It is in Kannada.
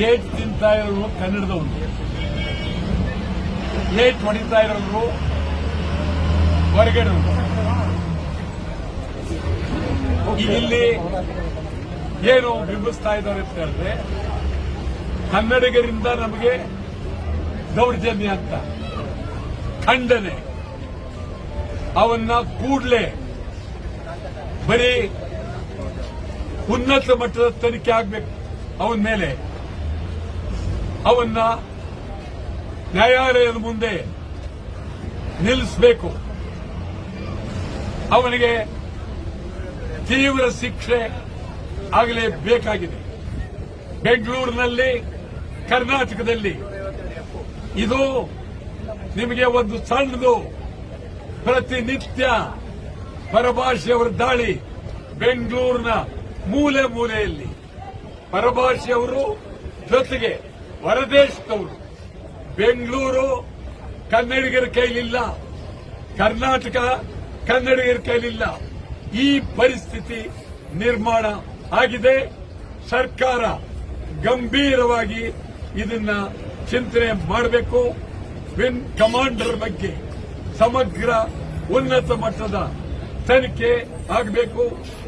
ಏಟ್ ತಿಂತಾ ಇರೋರು ಕನ್ನಡದವನು ಏಟ್ ಹೊಡಿತಾ ಇರೋರು ಹೊರಗಡೆ ಇಲ್ಲಿ ಏನು ಬಿಂಬಿಸ್ತಾ ಇದ್ದಾರೆ ಅಂತ ಹೇಳಿದ್ರೆ ಕನ್ನಡಿಗರಿಂದ ನಮಗೆ ದೌರ್ಜನ್ಯ ಅಂತ. ಖಂಡನೆ. ಅವನ್ನ ಕೂಡಲೇ ಬರೀ ಉನ್ನತ ಮಟ್ಟದ ತನಿಖೆ ಆಗ್ಬೇಕು ಅವನ ಮೇಲೆ. ಅವನ್ನ ನ್ಯಾಯಾಲಯದ ಮುಂದೆ ನಿಲ್ಲಿಸಬೇಕು. ಅವನಿಗೆ ತೀವ್ರ ಶಿಕ್ಷೆ ಆಗಲೇಬೇಕಾಗಿದೆ. ಬೆಂಗಳೂರಿನಲ್ಲಿ, ಕರ್ನಾಟಕದಲ್ಲಿ. ಇದು ನಿಮಗೆ ಒಂದು ಸಣ್ಣದು ಪ್ರತಿನಿತ್ಯ ಪರಭಾಷೆಯವರ ದಾಳಿ ಬೆಂಗಳೂರಿನ ಮೂಲೆ ಮೂಲೆಯಲ್ಲಿ. ಪರಭಾಷೆಯವರು ಜೊತೆಗೆ ಹೊರದೇಶದವರು ಬೆಂಗಳೂರು ಕನ್ನಡಿಗರ ಕೈಲಿಲ್ಲ. ಕರ್ನಾಟಕ ಕನ್ನಡಿಗರ ಕೈಲಿಲ್ಲ. ಈ ಪರಿಸ್ಥಿತಿ ನಿರ್ಮಾಣ ಆಗಿದೆ. ಸರ್ಕಾರ ಗಂಭೀರವಾಗಿ ಇದನ್ನ ಚಿಂತನೆ ಮಾಡಬೇಕು. ವಿನ್ ಕಮಾಂಡರ್ ಬಗ್ಗೆ ಸಮಗ್ರ ಉನ್ನತ ಮಟ್ಟದ ತನಿಖೆ ಆಗಬೇಕು.